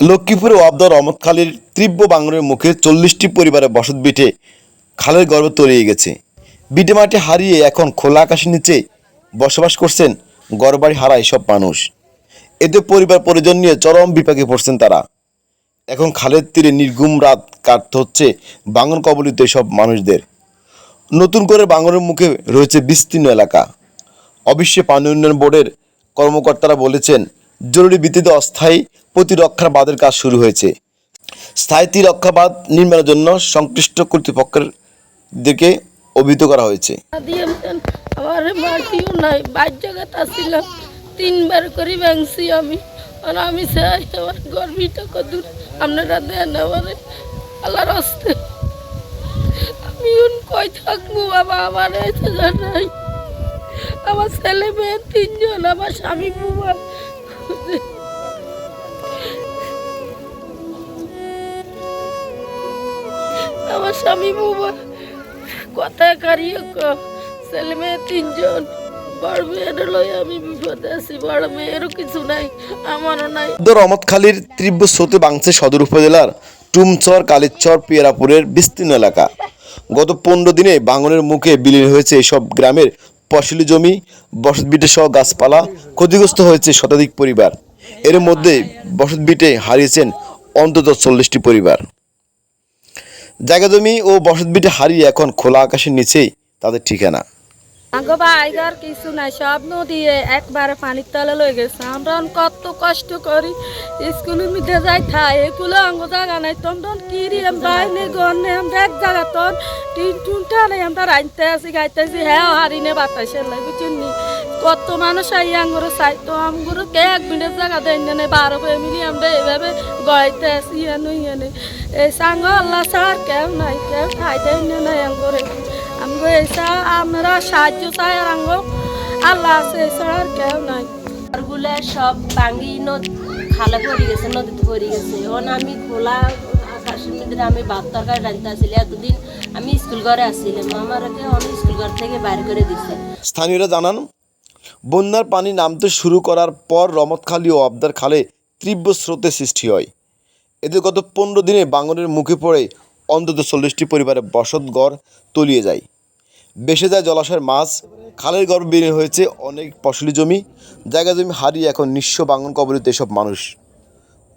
লক্ষ্মীপুরে ওয়াবদার রহমতখালীর তীব্র বাঙরের মুখে চল্লিশটি পরিবারের বসত বিটে খালের গর্ভে তলিয়ে গেছে। বিটে মাটি হারিয়ে এখন খোলা আকাশের নিচে বসবাস করছেন গড়বাড়ি হারা এসব মানুষ। এতে পরিবার পরিজন নিয়ে চরম বিপাকে পড়ছেন তারা। এখন খালের তীরে নির্গুম রাত কাটতে হচ্ছে বাঙন কবলিত এসব মানুষদের। নতুন করে বাঙনের মুখে রয়েছে বিস্তীর্ণ এলাকা। অবশ্যই পানি উন্নয়ন বোর্ডের কর্মকর্তারা বলেছেন জরুরি ভিত্তিতে অস্থায়ী প্রতিরক্ষার বাঁধের কাজ শুরু হয়েছে। স্থায়ী রক্ষা নির্মাণের জন্য সংশ্লিষ্ট কর্তৃপক্ষের দিকে অভিহিত করা হয়েছে। তিনবার করে ভাঙছি আমি। আর আমি চাই আমার গর্বিটা কদূর আপনারা দেন আমারে, আল্লাহর হস্তে। আমি কই থাকব বাবা, আমার নাই। আমার ছেলে মেয়ে, তিনজন, আমার স্বামী মোবাইল স্বামী মোবাইল কথায় কারিয়ে ছেলে মেয়ে তিনজন রহমতখালীর তীব্র স্রোতে বাংছে সদর উপজেলার টুমচর কালীচর পিয়ারাপুরের বিস্তীর্ণ এলাকা। গত পনেরো দিনে বাঙনের মুখে বিলীন হয়েছে এসব গ্রামের ফসলি জমি বসতভিটে সহ গাছপালা, ক্ষতিগ্রস্ত হয়েছে শতাধিক পরিবার। এর মধ্যে বসতভিটে হারিয়েছেন অন্তত চল্লিশটি পরিবার। জায়গা জমি ও বসতভিটে হারিয়ে এখন খোলা আকাশের নিচেই তাদের ঠিকানা। কিছু নাই, সব নদী একবারে পানির তলে লয়ে গেছে। আমরা কত কষ্ট করি, স্কুলের মধ্যে যাই থাই, এগুলো আঙ্গ জায়গা নাই। তন কিরি বাইনে গনে আমরা এক জায়গা তন টিন টুন টানে আমরা রাইতে আছি গাইতে আছি হ্যাঁ হারিনে বাতাসের লাই বুঝছেন নি? কত মানুষ আই আঙ্গুর চাইতো আঙ্গুর কে এক মিনিট জায়গা দেন না বারো ফ্যামিলি আমরা এইভাবে গড়াইতে আছি ইয়ানো ইয়ানে। এই সাঙ্গ আল্লাহ স্যার কেউ নাই কেউ খাই দেন না আঙ্গুরে। আমগো এসা আমরা সাহায্য চাই আর আল্লাহ আছে এছাড়া আর কেউ নাই। ঘরগুলো সব ভাঙি নদী খালে পড়ে গেছে নদীতে পড়ে গেছে। এখন আমি খোলা আকাশের মধ্যে আমি ভাত তরকারি রাঁধতে আসলে এতদিন আমি স্কুল ঘরে আসছিলাম আমারকে অনেক স্কুল ঘর থেকে বাইর করে দিছে। স্থানীয়রা জানান বন্যার পানি নামতে শুরু করার পর রমতখালী ও আবদার খালে তীব্র স্রোতের সৃষ্টি হয়। এতে গত পনেরো দিনে বাঙনের মুখে পড়ে অন্তত চল্লিশটি পরিবারের ঘর তলিয়ে যায়। বেসে যায় জলাশয়ের মাছ, খালের গর্ভ বেরিয়ে হয়েছে অনেক ফসলি জমি, জায়গা জমি হারিয়ে এখন নিঃস্ব বাঙন কবলিত এসব মানুষ।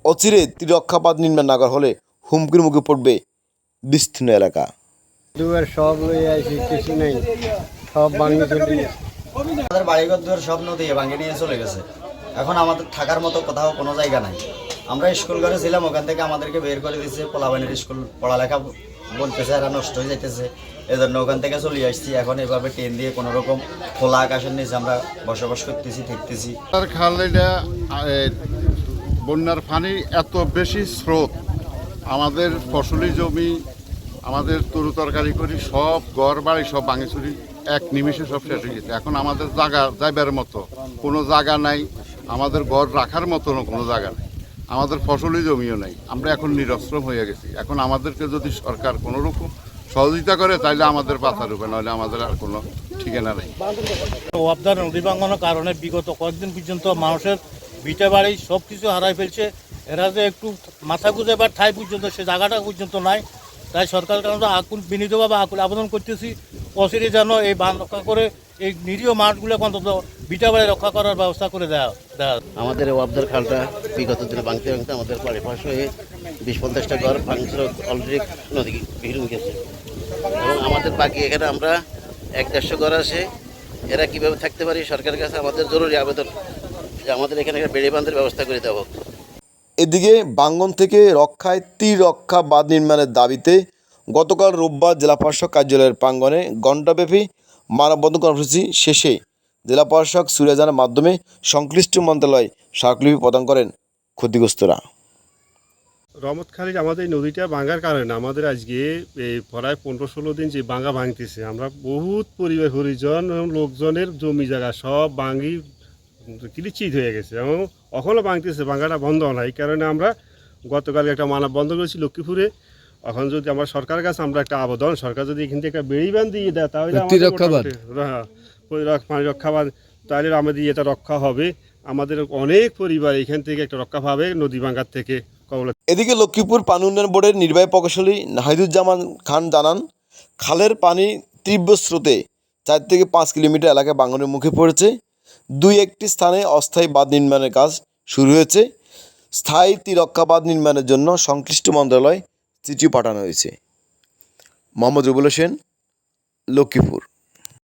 অচিরে তীরক্ষাপাত নির্মাণ না করা হলে হুমকির মুখে পড়বে বিস্তীর্ণ এলাকা। সব লই আইছি, কিছু নেই, সব গেছে। আমাদের বাড়িঘর দুয়ার সব নদী ভাঙে নিয়ে চলে গেছে। এখন আমাদের থাকার মতো কোথাও কোনো জায়গা নাই। আমরা স্কুল ঘরে ছিলাম, ওখান থেকে আমাদেরকে বের করে দিচ্ছে পোলাবাইনের স্কুল পড়ালেখা বলতেছে, এরা নষ্ট হয়ে যাইতেছে। এজন্য ওখান থেকে চলে আসছি। এখন এভাবে ট্রেন দিয়ে কোনো রকম খোলা আকাশের নিচে আমরা বসবাস করতেছি থাকতেছি তার খালেটা বন্যার পানি এত বেশি স্রোত। আমাদের ফসলি জমি, আমাদের তরু তরকারি করি সব ঘর বাড়ি সব ভাঙিচুরি। এক নিমিষে সব শেষ হয়ে গেছে। এখন আমাদের জায়গা যাইবার মতো কোনো জায়গা নাই, আমাদের ঘর রাখার মতনও কোনো জায়গা নেই। আমাদের ফসলি জমিও নেই। আমরা এখন নিরস্ত্রম হয়ে গেছি। এখন আমাদেরকে যদি সরকার কোনো রকম সহযোগিতা করে তাহলে আমাদের বাঁচা রূপে নাহলে আমাদের আর কোনো ঠিকানা নেই। ওয়াবদার নদী ভাঙানোর কারণে বিগত কয়েকদিন পর্যন্ত মানুষের ভিটে বাড়ি সব কিছু হারাই ফেলছে। এরা যে একটু মাথা গুঁজে বা ঠাই পর্যন্ত, সে জায়গাটা পর্যন্ত নাই। তাই সরকার কারণে আকুল বিনীতভাবে আকুল আবেদন করতেছি, অচিরে যেন এই বান রক্ষা করে এই নিরীহ মাঠগুলো অন্তত বাড়ি রক্ষা করার ব্যবস্থা করে দেওয়া দেওয়া আমাদের ওয়াবদার খালটা বিগত দিনে ভাঙতে ভাঙতে আমাদের বাড়ি পাশ হয়ে বিশ পঞ্চাশটা ঘর ভাঙছিল অলরেডি নদী ভিড় গেছে। এবং আমাদের বাকি এখানে আমরা এক দেড়শো ঘর আছে, এরা কীভাবে থাকতে পারি সরকারের কাছে আমাদের জরুরি আবেদন যে আমাদের এখানে একটা বেড়ে বাঁধের ব্যবস্থা করে দেওয়া হোক। এদিকে বাঙ্গন থেকে রক্ষায় তীর রক্ষা বাঁধ নির্মাণের দাবিতে গতকাল রোববার জেলা প্রশাসক কার্যালয়ের প্রাঙ্গণে ঘণ্টাব্যাপী মানববন্ধন কর্মসূচি শেষে জেলা প্রশাসক সুরেজানের মাধ্যমে সংশ্লিষ্ট মন্ত্রণালয় স্মারকলিপি প্রদান করেন ক্ষতিগ্রস্তরা। রমতখালী আমাদের নদীটা ভাঙার কারণে আমাদের আজকে এই প্রায় পনেরো ষোলো দিন যে ভাঙা ভাঙতেছে, আমরা বহুত পরিবার পরিজন লোকজনের জমি জায়গা সব ভাঙি কিলিচিত হয়ে গেছে এবং এখনও ভাঙতেছে ভাঙাটা বন্ধ হয় না এই কারণে আমরা গতকাল একটা মানব বন্ধ করেছি লক্ষ্মীপুরে। এখন যদি আমরা সরকারের কাছে আমরা একটা আবেদন সরকার যদি এখান থেকে একটা বেড়ি বান দিয়ে দেয় তাহলে আমাদের হ্যাঁ পানি রক্ষা বাঁধ তাহলে আমাদের এটা রক্ষা হবে। আমাদের অনেক পরিবার এখান থেকে একটা রক্ষা পাবে নদী ভাঙার থেকে কবলে এদিকে লক্ষ্মীপুর পানি উন্নয়ন বোর্ডের নির্বাহী প্রকৌশলী নাহিদুজ্জামান খান জানান খালের পানি তীব্র স্রোতে চার থেকে পাঁচ কিলোমিটার এলাকা বাঙনের মুখে পড়েছে। দুই একটি স্থানে অস্থায়ী বাঁধ নির্মাণের কাজ শুরু হয়েছে। স্থায়ী তিরক্ষা বাঁধ নির্মাণের জন্য সংশ্লিষ্ট মন্ত্রণালয় চিঠি পাঠানো হয়েছে। মোহাম্মদ রুবুল হোসেন, লক্ষ্মীপুর।